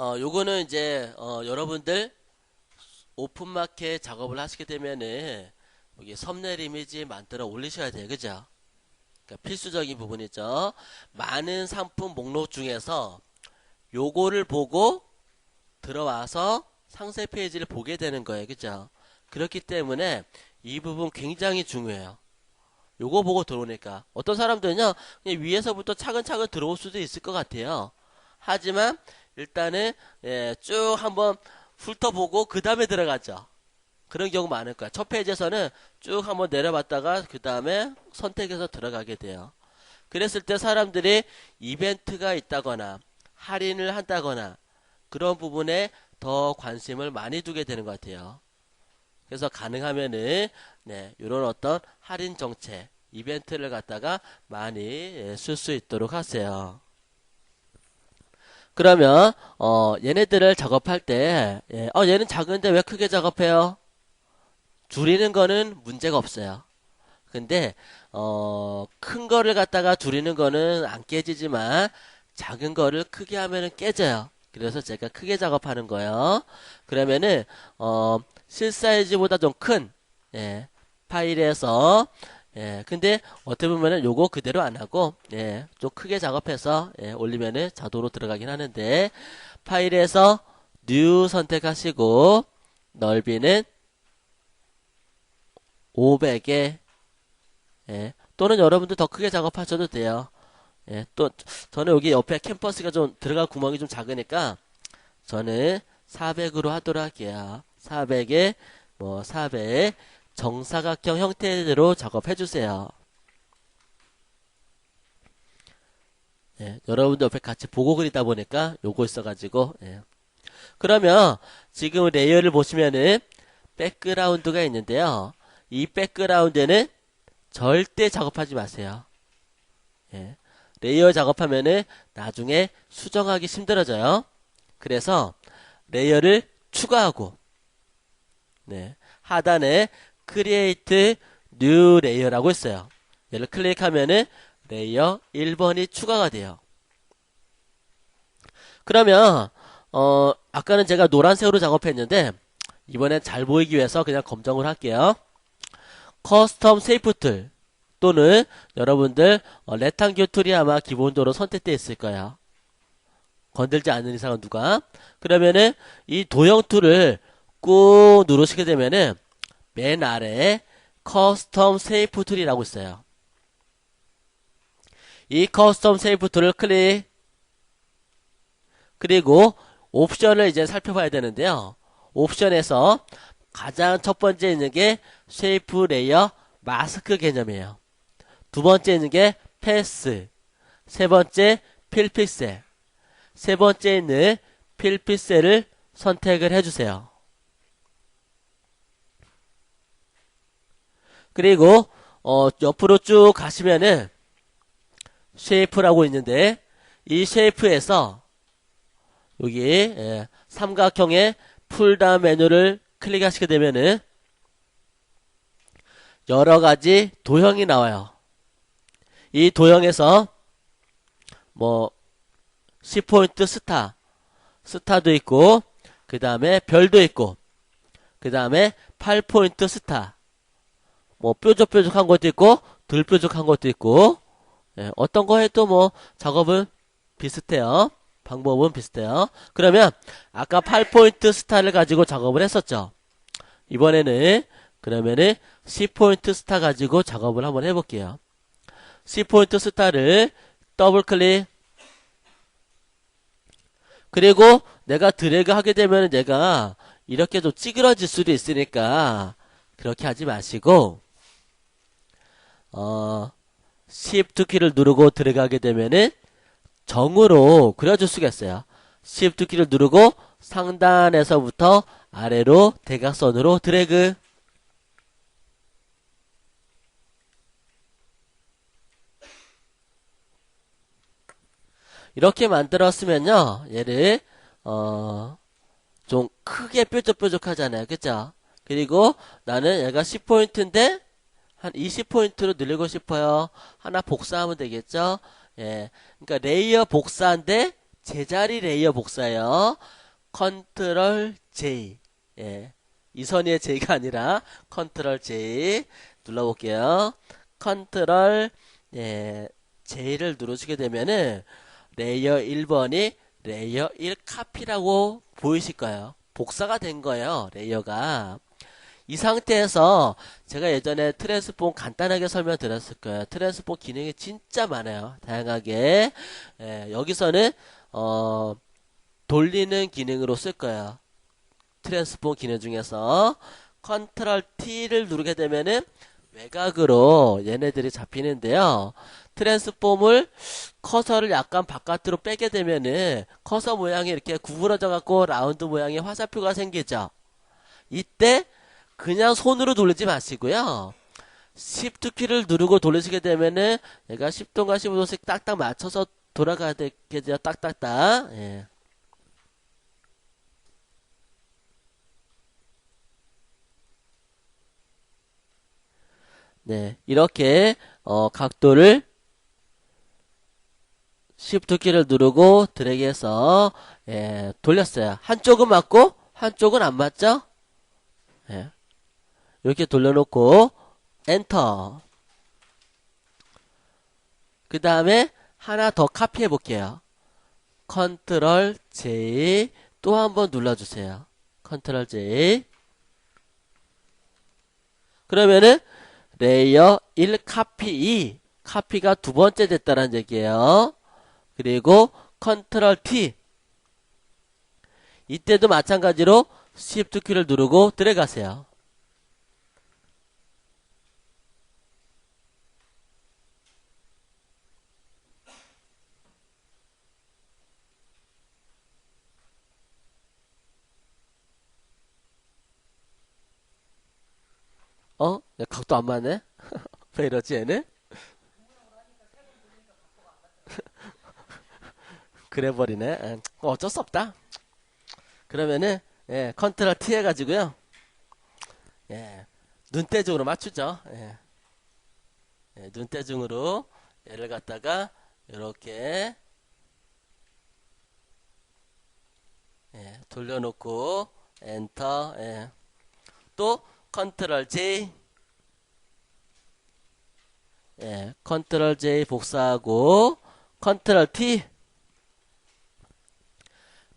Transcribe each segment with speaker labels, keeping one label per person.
Speaker 1: 어, 요거는 이제, 어, 여러분들 오픈마켓 작업을 하시게 되면은, 여기 썸네일 이미지 만들어 올리셔야 돼요. 그죠? 그러니까 필수적인 부분이죠. 많은 상품 목록 중에서 요거를 보고 들어와서 상세 페이지를 보게 되는 거예요. 그죠? 그렇기 때문에 이 부분 굉장히 중요해요. 요거 보고 들어오니까. 어떤 사람들은요, 위에서부터 차근차근 들어올 수도 있을 것 같아요. 하지만, 일단은, 예, 쭉 한번 훑어보고, 그 다음에 들어가죠. 그런 경우 많을 거야. 첫 페이지에서는 쭉 한번 내려봤다가, 그 다음에 선택해서 들어가게 돼요. 그랬을 때 사람들이 이벤트가 있다거나, 할인을 한다거나, 그런 부분에 더 관심을 많이 두게 되는 것 같아요. 그래서 가능하면은 네, 이런 어떤 할인 정책, 이벤트를 갖다가 많이 예, 쓸수 있도록 하세요. 그러면 어, 얘네들을 작업할 때, 예, 어, 얘는 작은데 왜 크게 작업해요? 줄이는 거는 문제가 없어요. 근데 어, 큰 거를 갖다가 줄이는 거는 안 깨지지만 작은 거를 크게 하면은 깨져요. 그래서 제가 크게 작업하는 거예요. 그러면은 어, 실 사이즈보다 좀 큰 예, 파일에서 예, 근데 어떻게 보면은 요거 그대로 안 하고 예, 좀 크게 작업해서 예, 올리면은 자동으로 들어가긴 하는데 파일에서 뉴 선택하시고 넓이는 500에 예, 또는 여러분들 더 크게 작업하셔도 돼요. 예, 또 저는 여기 옆에 캠퍼스가 좀 들어갈 구멍이 좀 작으니까 저는 400으로 하도록 할게요. 400에 뭐 400 정사각형 형태로 작업해 주세요. 예, 여러분들 옆에 같이 보고 그리다 보니까 요거 있어가지고 예. 그러면 지금 레이어를 보시면은 백그라운드가 있는데요. 이 백그라운드는 절대 작업하지 마세요. 예. 레이어 작업하면은 나중에 수정하기 힘들어져요. 그래서 레이어를 추가하고 네. 하단에 크리에이트 뉴 레이어라고 있어요. 얘를 클릭하면은 레이어 1번이 추가가 돼요. 그러면 어 아까는 제가 노란색으로 작업했는데 이번엔 잘 보이기 위해서 그냥 검정을 할게요. 커스텀 세이프 툴 또는 여러분들 어, 레탕교 툴이 아마 기본적으로 선택되어 있을 거예요. 건들지 않는 이상은 누가 그러면은 이 도형 툴을 꾹 누르시게 되면은 맨 아래에 커스텀 세이프 툴이라고 있어요. 이 커스텀 세이프 툴을 클릭 그리고 옵션을 이제 살펴봐야 되는데요. 옵션에서 가장 첫 번째 있는 게 쉐이프 레이어 마스크 개념이에요. 두 번째 있는 게 패스, 세 번째 필픽셀, 세 번째 있는 필픽셀을 선택을 해주세요. 그리고 어, 옆으로 쭉 가시면은 쉐이프라고 있는데 이 쉐이프에서 여기 예, 삼각형의 풀다운 메뉴를 클릭하시게 되면은 여러 가지 도형이 나와요. 이 도형에서 뭐 10포인트 스타, 스타도 있고 그 다음에 별도 있고 그 다음에 8포인트 스타, 뭐 뾰족뾰족한 것도 있고 덜 뾰족한 것도 있고 예, 어떤 거 해도 뭐 작업은 비슷해요. 방법은 비슷해요. 그러면 아까 8포인트 스타를 가지고 작업을 했었죠. 이번에는 그러면은 10포인트 스타 가지고 작업을 한번 해볼게요. 10포인트 스타를 더블 클릭 그리고 내가 드래그 하게 되면 내가 이렇게 좀 찌그러질 수도 있으니까 그렇게 하지 마시고 어 Shift 키를 누르고 들어가게 되면은 정으로 그려줄 수가 있어요. Shift 키를 누르고 상단에서부터 아래로 대각선으로 드래그. 이렇게 만들었으면요 얘를 어 좀 크게 뾰족뾰족하잖아요. 그죠 그리고 나는 얘가 10포인트인데 한 20포인트로 늘리고 싶어요 하나 복사하면 되겠죠 예 그러니까 레이어 복사인데 제자리 레이어 복사예요. 컨트롤 J. 예. 이선희의 J가 아니라 컨트롤 J 눌러 볼게요. 컨트롤 예, J를 누르시게 되면은 레이어 1번이 레이어 1 카피라고 보이실 거예요. 복사가 된 거예요. 레이어가. 이 상태에서 제가 예전에 트랜스폼 간단하게 설명드렸을 거예요. 트랜스폼 기능이 진짜 많아요. 다양하게. 예, 여기서는 어, 돌리는 기능으로 쓸 거예요. 트랜스폼 기능 중에서 컨트롤 T를 누르게 되면은 외곽으로 얘네들이 잡히는데요. 트랜스폼을 커서를 약간 바깥으로 빼게 되면은 커서 모양이 이렇게 구부러져 갖고 라운드 모양의 화살표가 생기죠. 이때 그냥 손으로 돌리지 마시고요. Shift 키를 누르고 돌리시게 되면은 얘가 10도인가 15도씩 딱딱 맞춰서 돌아가야 되겠죠. 딱딱딱. 예. 네, 이렇게 어, 각도를 Shift 키를 누르고 드래그해서 예, 돌렸어요. 한쪽은 맞고 한쪽은 안 맞죠? 예. 이렇게 돌려놓고 엔터. 그 다음에 하나 더 카피해 볼게요. 컨트롤 J 또 한 번 눌러주세요. 컨트롤 J. 그러면은 레이어 1 카피 2 카피가 두 번째 됐다는 얘기예요. 그리고 컨트롤 T 이때도 마찬가지로 Shift 키를 누르고 들어가세요. 어? 야, 각도 안 맞네? 왜 이러지, 얘는? 그래 버리네. 에, 어쩔 수 없다. 그러면은, 예, 컨트롤 T 해가지고요. 예, 눈대중으로 맞추죠. 예. 예, 눈대중으로 얘를 갖다가, 이렇게, 예, 돌려놓고, 엔터, 예. 또, 컨트롤 J 예, 컨트롤 J 복사하고 컨트롤 T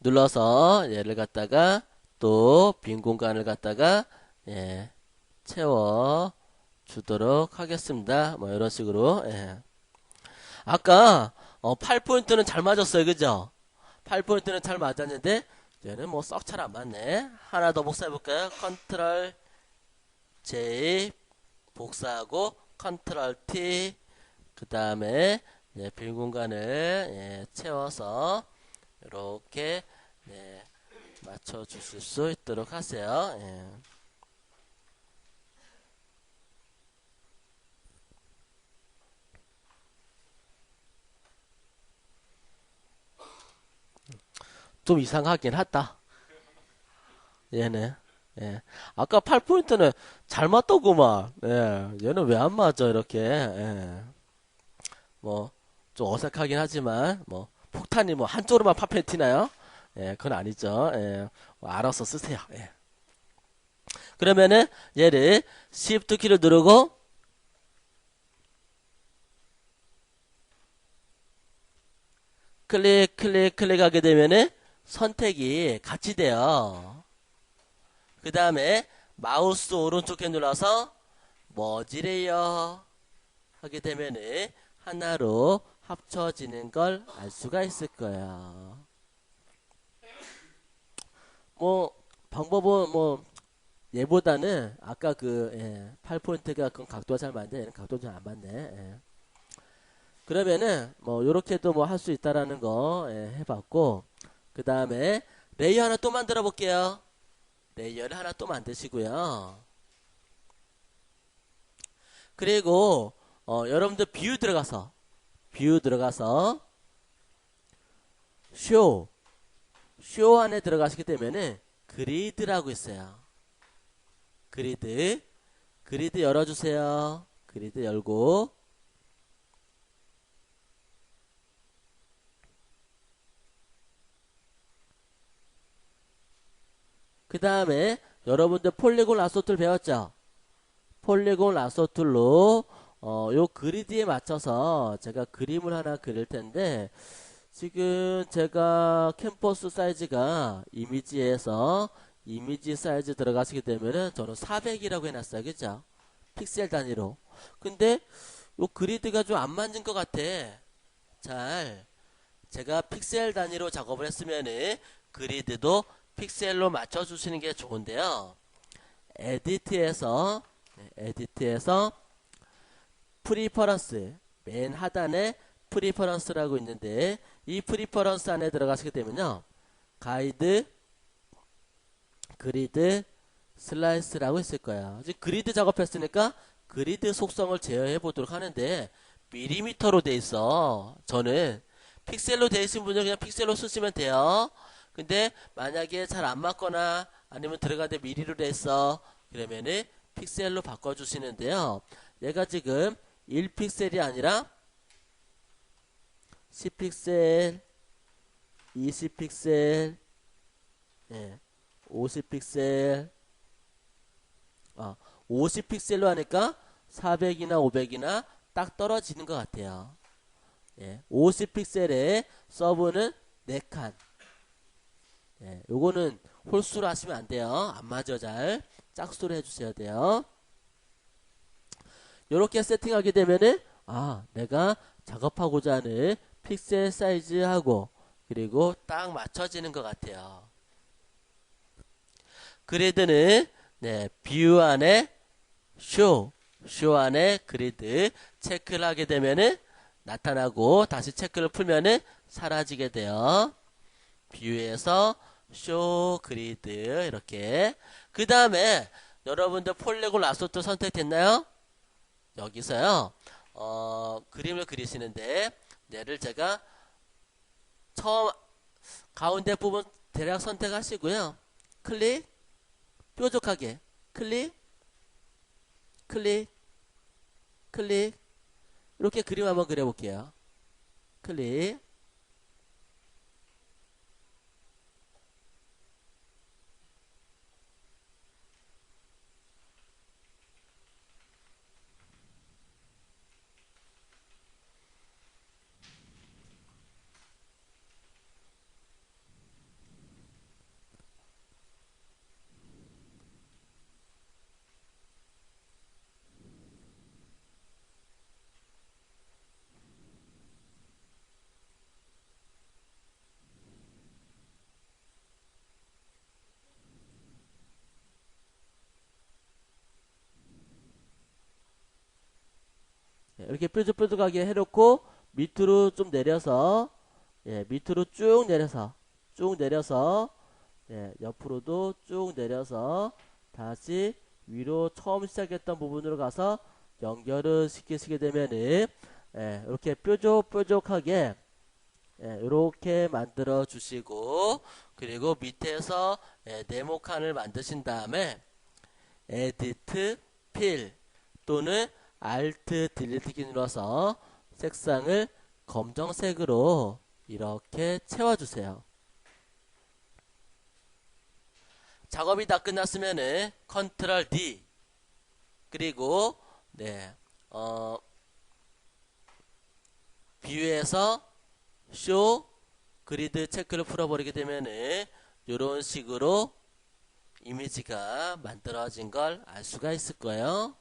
Speaker 1: 눌러서 얘를 갖다가 또 빈 공간을 갖다가 예, 채워 주도록 하겠습니다. 뭐 이런 식으로 예. 아까 어, 8포인트는 잘 맞았어요. 그죠? 8포인트는 잘 맞았는데 얘는 뭐 썩 잘 안 맞네. 하나 더 복사해 볼까요? 컨트롤 J 복사하고 컨트롤 T 그 다음에 예, 빈 공간을 예, 채워서 이렇게 네, 맞춰 주실 수 있도록 하세요. 예. 좀 이상하긴 하다. 얘는. 예. 아까 8포인트는 잘 맞더구만. 예. 얘는 왜 안 맞아, 이렇게. 예. 뭐, 좀 어색하긴 하지만, 뭐, 폭탄이 뭐, 한쪽으로만 파편이 튀나요? 예, 그건 아니죠. 예. 뭐 알아서 쓰세요. 예. 그러면은, 얘를, Shift 키를 누르고, 클릭, 클릭, 클릭하게 되면은, 선택이 같이 돼요. 그 다음에 마우스 오른쪽에 눌러서 머지레이어 하게 되면은 하나로 합쳐지는 걸 알 수가 있을 거예요. 뭐 방법은 뭐 얘보다는 아까 그 예, 8포인트가 그 각도가 잘 맞는데 얘는 각도가 잘 안 맞네. 예. 그러면은 뭐 요렇게도 뭐 할 수 있다라는 거 예, 해봤고 그 다음에 레이어 하나 또 만들어 볼게요. 레이어를 하나 또 만드시고요. 그리고 어, 여러분들 뷰 들어가서 뷰 들어가서 쇼, 쇼 안에 들어가시게 되면은 그리드라고 있어요. 그리드, 그리드 열어주세요. 그리드 열고 그 다음에 여러분들 폴리곤 라소툴 배웠죠? 폴리곤 라소툴로 어, 요 그리드에 맞춰서 제가 그림을 하나 그릴 텐데 지금 제가 캠퍼스 사이즈가 이미지에서 이미지 사이즈 들어가시게 되면은 저는 400이라고 해놨어요. 그죠? 픽셀 단위로. 근데 요 그리드가 좀 안 맞는 것 같아. 잘. 제가 픽셀 단위로 작업을 했으면은 그리드도 픽셀로 맞춰주시는 게 좋은데요. 에디트에서, 네, 에디트에서 프리퍼런스, 맨 하단에 프리퍼런스라고 있는데 이 프리퍼런스 안에 들어가시게 되면요. 가이드, 그리드, 슬라이스라고 있을 거야. 이제 그리드 작업했으니까 그리드 속성을 제어해 보도록 하는데 밀리미터로 돼 있어. 저는 픽셀로 돼 있는 분은 그냥 픽셀로 쓰시면 돼요. 근데 만약에 잘 안 맞거나 아니면 들어가는데 미리로 돼 있어. 그러면은 픽셀로 바꿔 주시는데요. 얘가 지금 1픽셀이 아니라 10픽셀, 20픽셀, 예, 50픽셀, 아, 50픽셀로 하니까 400이나 500이나 딱 떨어지는 것 같아요. 예, 50픽셀에 서브는 4칸. 예, 요거는 홀수로 하시면 안 돼요. 안 맞아 잘. 짝수로 해주셔야 돼요. 요렇게 세팅하게 되면은, 아, 내가 작업하고자 하는 픽셀 사이즈하고, 그리고 딱 맞춰지는 것 같아요. 그리드는, 네, 뷰 안에 쇼, 쇼 안에 그리드 체크를 하게 되면은 나타나고 다시 체크를 풀면은 사라지게 돼요. 뷰에서 쇼 그리드 이렇게. 그 다음에 여러분들 폴리곤 라소트 선택됐나요? 여기서요. 어, 그림을 그리시는데 얘를 제가 처음 가운데 부분 대략 선택하시고요. 클릭. 뾰족하게. 클릭. 클릭. 클릭. 이렇게 그림 한번 그려볼게요. 클릭 예, 이렇게 뾰족뾰족하게 해놓고 밑으로 좀 내려서 예, 밑으로 쭉 내려서 쭉 내려서 예, 옆으로도 쭉 내려서 다시 위로 처음 시작했던 부분으로 가서 연결을 시키시게 되면은 예, 이렇게 뾰족뾰족하게 예, 이렇게 만들어 주시고 그리고 밑에서 예, 네모 칸을 만드신 다음에 에디트 필 또는 Alt 딜리트 키 눌러서 색상을 검정색으로 이렇게 채워주세요. 작업이 다 끝났으면은 컨트롤 D 그리고 네, 어, 뷰에서 쇼 그리드 체크를 풀어버리게 되면은 이런 식으로 이미지가 만들어진 걸 알 수가 있을 거예요.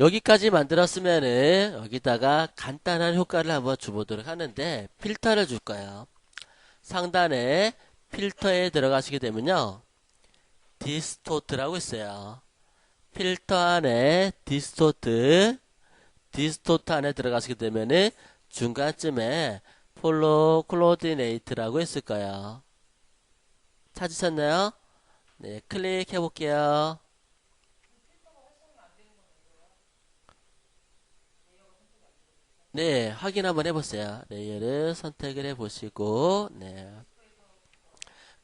Speaker 1: 여기까지 만들었으면은 여기다가 간단한 효과를 한번 줘보도록 하는데 필터를 줄 거예요. 상단에 필터에 들어가시게 되면요. 디스토트라고 있어요. 필터 안에 디스토트 디스토트 안에 들어가시게 되면은 중간쯤에 폴로 클로디네이트라고 있을 거예요. 찾으셨나요? 네, 클릭해 볼게요. 네, 확인 한번 해보세요. 레이어를 선택을 해보시고, 네.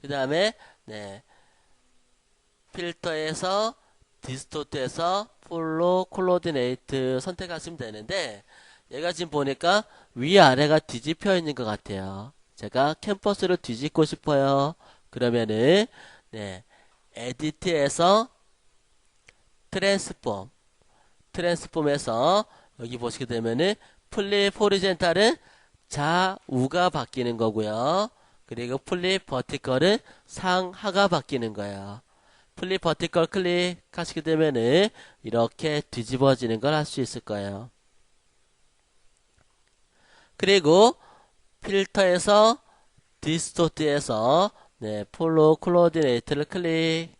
Speaker 1: 그 다음에, 네. 필터에서, 디스토트에서, 폴로 콜로디네이트 선택하시면 되는데, 얘가 지금 보니까 위아래가 뒤집혀 있는 것 같아요. 제가 캠퍼스를 뒤집고 싶어요. 그러면은 네, 에디트에서 트랜스폼 트랜스폼에서 여기 보시게 되면은 플립 호리젠탈은 좌우가 바뀌는 거고요. 그리고 플립 버티컬은 상하가 바뀌는 거예요. 플립 버티컬 클릭하시게 되면은 이렇게 뒤집어지는 걸 할 수 있을 거예요. 그리고 필터에서 디스토트에서 네, 폴로 클로디네이트를 클릭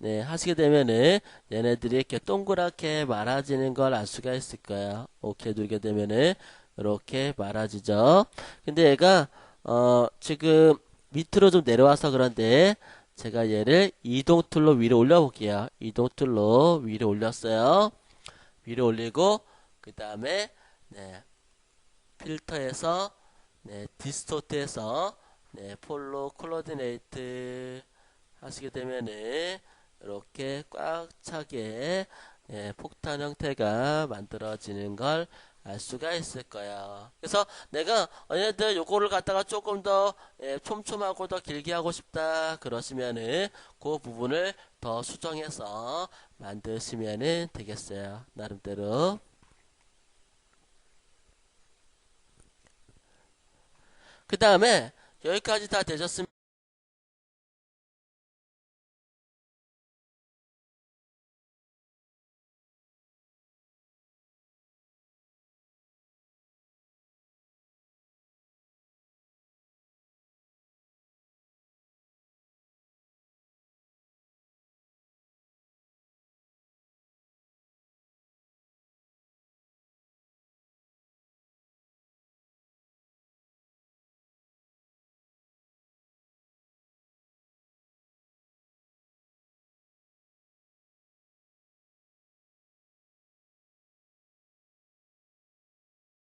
Speaker 1: 네, 하시게 되면은 얘네들이 이렇게 동그랗게 말아지는 걸 알 수가 있을 거예요. 오케이 누르게 되면은 이렇게 말아지죠. 근데 얘가 어 지금 밑으로 좀 내려와서 그런데 제가 얘를 이동 툴로 위로 올려 볼게요. 이동 툴로 위로 올렸어요. 위로 올리고 그 다음에 네, 필터에서 네, 디스토트에서 네, 폴로 콜로디네이트 하시게 되면은 이렇게 꽉 차게 예, 폭탄 형태가 만들어지는 걸 알 수가 있을 거야. 그래서 내가 얘네들 요거를 갖다가 조금 더 예, 촘촘하고 더 길게 하고 싶다 그러시면은 그 부분을 더 수정해서 만드시면은 되겠어요. 나름대로. 그 다음에 여기까지 다 되셨으면